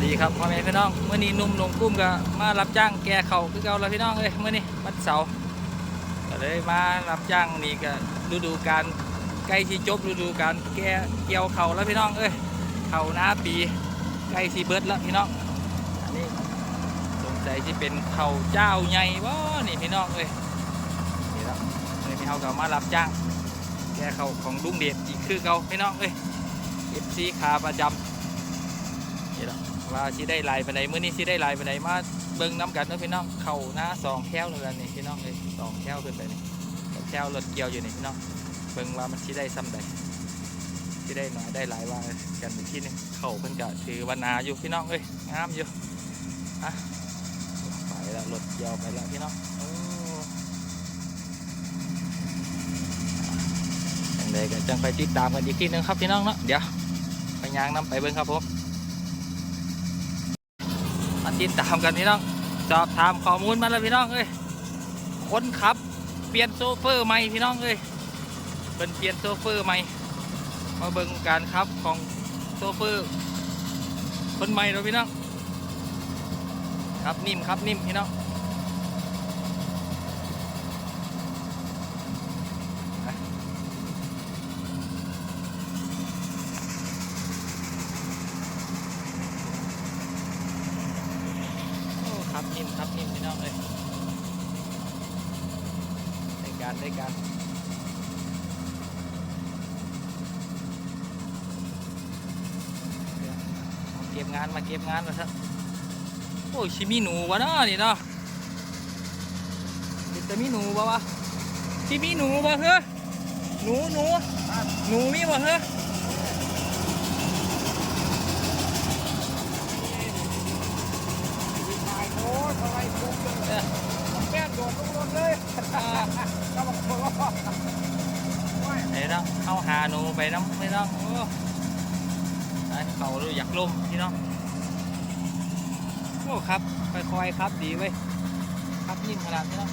วัสดีครับพ่อแม่พี่น้องเมื่อนี้นุ่มลงกุ้มก็มารับจ้างแก่เขาคือเก่าแล้วพี่น้องเอ้ยเมื่อนี้วันเสาร์ก็เลยมารับจ้างนี่ก็ฤดูการใกล้ที่จบฤดูการแก่เกี่ยวเขาแล้วพี่น้องเอ้ยเขาหน้าปีใกล้ที่เบิดแล้วพี่น้องอันนี้สงสัยที่เป็นเขาเจ้าใหญ่วะนี่พี่น้องเอ้ยนี่แล้วเลยพี่เขาก็มารับจ้าง แก่เขาของลุงเดชอีกคือเก่าพี่น้องเอ้ยเอฟซีขาประจำนี่แหละ ว่าสิได้ลายไปไหนมื้อนี้สิได้ลายไปไหนมาเบิ่งน้ำกันเนาะพี่น้องเข่าหน้าสองแถวเลยนนี่พี่น้องเลยสองแถวขึ้นไปนี่แถวรถเกี่ยวอยู่นี่พี่น้องเบิ่งว่ามันสิได้ซ้ำใดสิได้หน่อยได้หลายว่ากันอีกทีหนึงเข่าเพิ่นก็ถือว่านาอยู่พี่น้องเอ้ยงามอยู่อะไปแล้วรถเกี่ยวไปแล้วพี่น้องโอ้จังใดก็จังไปติดตามกันอีกทีหนึงครับพี่น้องเนาะเดี๋ยวไปย่างน้ำไปเบิ่งครับผม ติดตามกันพี่น้องสอบถามข้อมูลมาแล้วพี่น้องเอ้ยคนขับ เปลี่ยนโซเฟอร์ใหม่พี่น้องเอ้ยเป็นเปลี่ยนโซเฟอร์ใหม่มาเบิ่งการขับของโซเฟอร์คนใหม่เราพี่น้องครับนิ่มครับนิ่มพี่น้อง โอ้ครับนิ่มครับนิ่มพี่น้องเลยได้การได้การเดี๋ยวเอาเก็บงานมาเก็บงานมาเถอะโอ้ยชิมีหนูวะเนาะนี่เนาะเป็นแต่มีหนูปะวะชิมีหนูปะเฮ้อหนูหนูหนูมีปะเฮ้อ ตายโอ้ยอะไรคุ้มเลย เออ แก้มโดดลงรถเลยก็บอกคนว่า เดี๋ยว น้องเข้าหาหนูไปน้ำพี่น้องโอ้ไอ้เขาดูอยากล่มพี่น้องโอ้ครับค่อยๆครับดีเว้ยครับนิ่มขนาดนี้เนาะ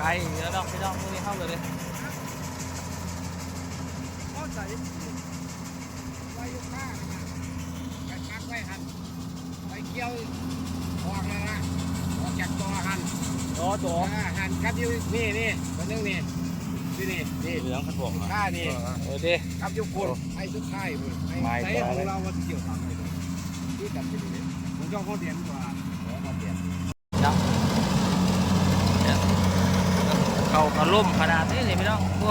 ไกลแล้วเนาะพี่น้องพวกนี้เข้ากันเลยก็ใส่ไว้ยุค่าไปพักไว้หันไปเกี่ยวออกเลยนะออกจากตัวหันรอตัวหันครับอยู่นี่นี่ตัวนึงนี่นี่นี่นี่เหลืองขัดบอกค่านี่เอเด้ครับยุคุณไอ้ทุกค่ายมึงไอ้ใส่ของเราว่าเกี่ยวกับอะไรที่กันที่นี่ผมชอบข้อเดียนกว่าข้อเดียน เนาะเนี่ย เขาเขาล่มขนาดนี้เลยพี่น้องโอ้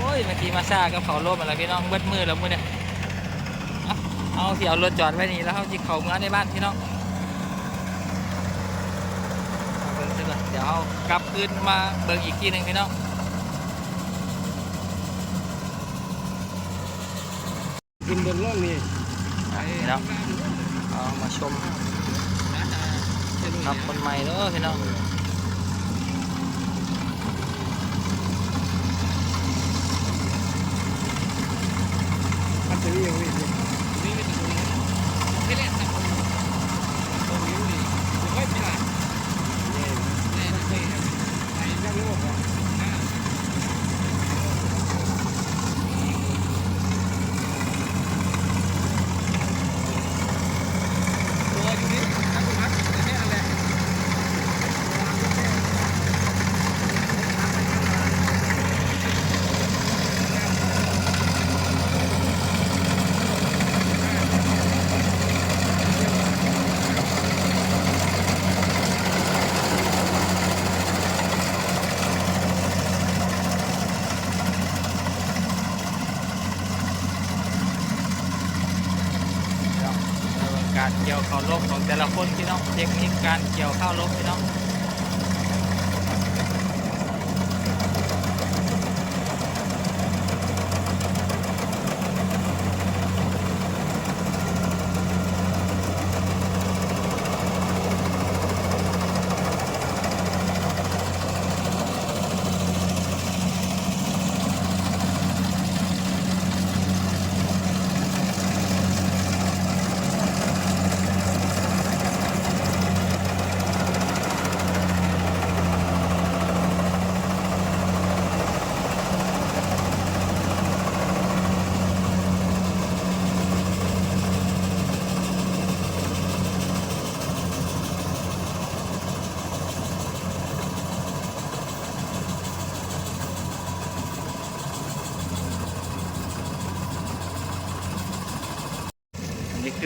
โอ้ยเมื่อกี้มาซ่ากับเขาล่มอะไรพี่น้องเบิดมือแล้วมือเนี่ยเอาเอาสิเอารถจอดไว้นี่แล้วเขาจิเขาเมืองในบ้านพี่น้องเอาเบิ่งซะก่อนเดี๋ยวเอากลับคืนมาเบิ่งอีกทีหนึ่งพี่น้องกินบนโลกนี่อะพี่น้องเอามาชมครับคนใหม่เด้อพี่น้อง มันจะมีอย่างนี้นี่ไม่ถึงไม่เล่นแต่คนตรงนี้นี่ไม่เป็นไรเนี่ยเนี่ยเนี่ยไอ้เจ้าโลกอะ ตัวอยู่นี่ทักทักแค่นั้นแหละ การเกี่ยวข้าวลบของแต่ละคนพี่น้องเทคนิคการเกี่ยวข้าวลบพี่น้อง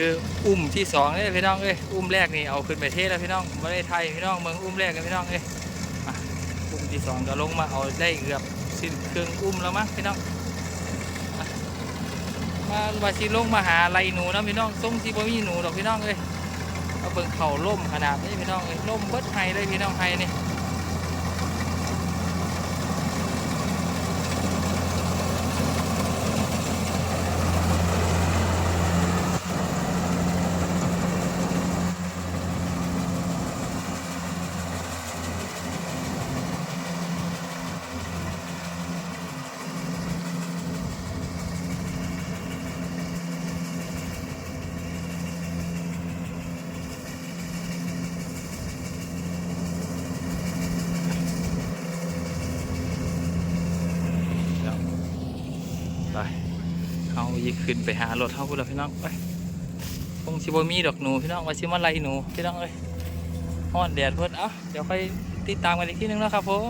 คืออุ้มที่สองเลยพี่น้องเอ้ยอุ้มแรกนี่เอาขึ้นไปเทแล้วพี่น้องม่ได้ไทยพี่น้องเมืองอุ้มแรกกันพี่น้องเอ้ยอุ้มที่สองก็ลงมาเอาได้เกือบสิ้นเครื่องอุ้มแล้วมั้งพี่น้องมาวาสิลงมาหาไรหนูนะพี่น้องทรงที่บ่มีหนูดอกพี่น้องเอ้ยเอาเบิ่งเข่าล่มขนาดนี้พี่น้องเอ้ยล่มเบิดไฮเลยพี่น้องไฮนี่ แล้วไปีขึ้นไปหารถเท่าพุ่นละพี่น้องไปคงชิบมีดอกหนูพี่น้องว่าชิมาไลหนูพี่น้องเอ้ยฮอนแดดเพิ่นเอ้าเดี๋ยวค่อยติดตามกันอีกทีนึงนะครับผม